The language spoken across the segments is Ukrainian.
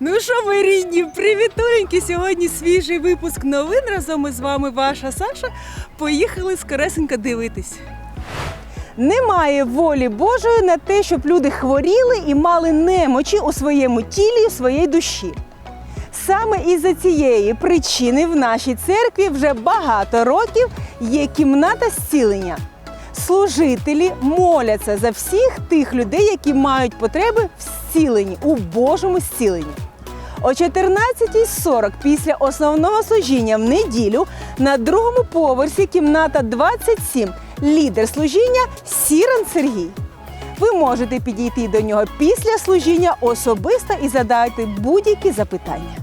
Ну що, ми рідні, привітуленькі! Сьогодні свіжий випуск новин. Разом із вами ваша Саша. Поїхали скоресенько дивитись. Немає волі Божої на те, щоб люди хворіли і мали немочі у своєму тілі у своїй душі. Саме із-за цієї причини в нашій церкві вже багато років є кімната зцілення. Служителі моляться за всіх тих людей, які мають потреби в зціленні, у Божому зціленні. О 14.40 після основного служіння в неділю на другому поверсі кімната 27 лідер служіння Сіран Сергій. Ви можете підійти до нього після служіння особисто і задати будь-які запитання.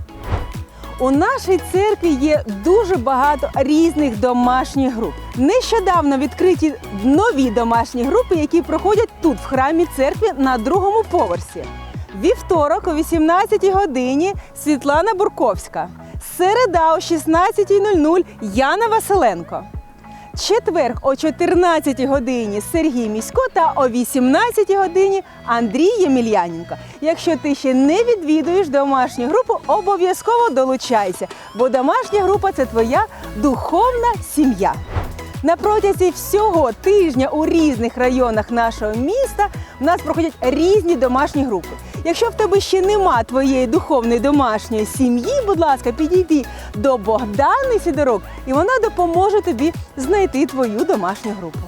У нашій церкві є дуже багато різних домашніх груп. Нещодавно відкриті нові домашні групи, які проходять тут, в храмі церкви, на другому поверсі. Вівторок о 18 годині Світлана Бурковська. Середа о 16.00 Яна Василенко. Четверг о 14 годині Сергій Місько та о 18 годині Андрій Ємельяненко. Якщо ти ще не відвідуєш домашню групу, обов'язково долучайся, бо домашня група це твоя духовна сім'я. На протязі всього тижня у різних районах нашого міста в нас проходять різні домашні групи. Якщо в тебе ще нема твоєї духовної домашньої сім'ї, будь ласка, підійди до Богдани Сідорок, і вона допоможе тобі знайти твою домашню групу.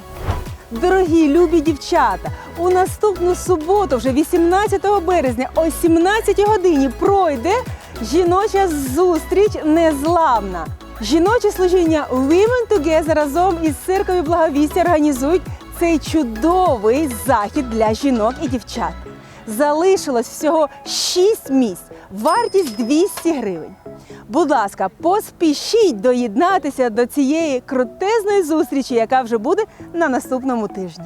Дорогі любі дівчата, у наступну суботу, вже 18 березня, о 17 годині пройде жіноча зустріч незламна. Жіноче служіння Women Together разом із церков'ю благовістя організують цей чудовий захід для жінок і дівчат. Залишилось всього 6 місць, вартість 200 гривень. Будь ласка, поспішіть доєднатися до цієї крутезної зустрічі, яка вже буде на наступному тижні.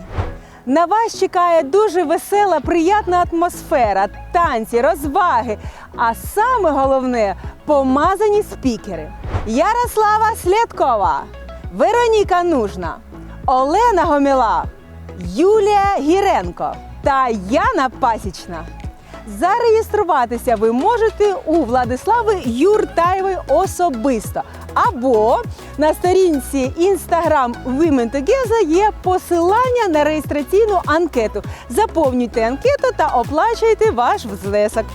На вас чекає дуже весела, приятна атмосфера, танці, розваги. А саме головне помазані спікери. Ярослава Слідкова, Вероніка Нужна, Олена Гоміла, Юлія Гіренко та Яна Пасічна. Зареєструватися ви можете у Владислави Юртаєвої особисто. Або на сторінці Instagram Women Together є посилання на реєстраційну анкету. Заповнюйте анкету та оплачуйте ваш внесок.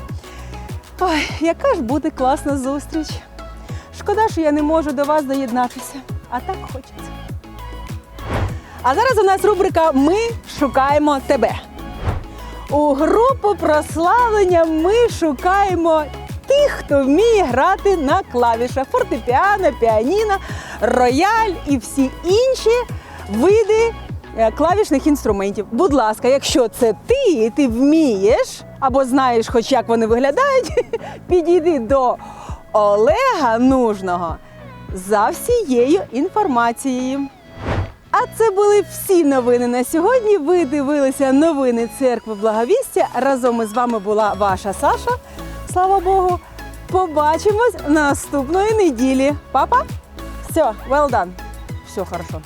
Ой, яка ж буде класна зустріч. Шкода, що я не можу до вас доєднатися, а так хочеться. А зараз у нас рубрика Ми шукаємо тебе. У групу прославлення ми шукаємо тих, хто вміє грати на клавішах фортепіано, піаніно, рояль і всі інші види е, клавішних інструментів. Будь ласка, якщо це ти, і ти вмієш або знаєш, хоч як вони виглядають, підійди до Олега Нужного за всією інформацією. А це були всі новини на сьогодні. Ви дивилися новини церкви Благовістя. Разом із вами була ваша Саша. Слава Богу. Побачимось наступної неділі. Папа? Все, well done. Все хорошо.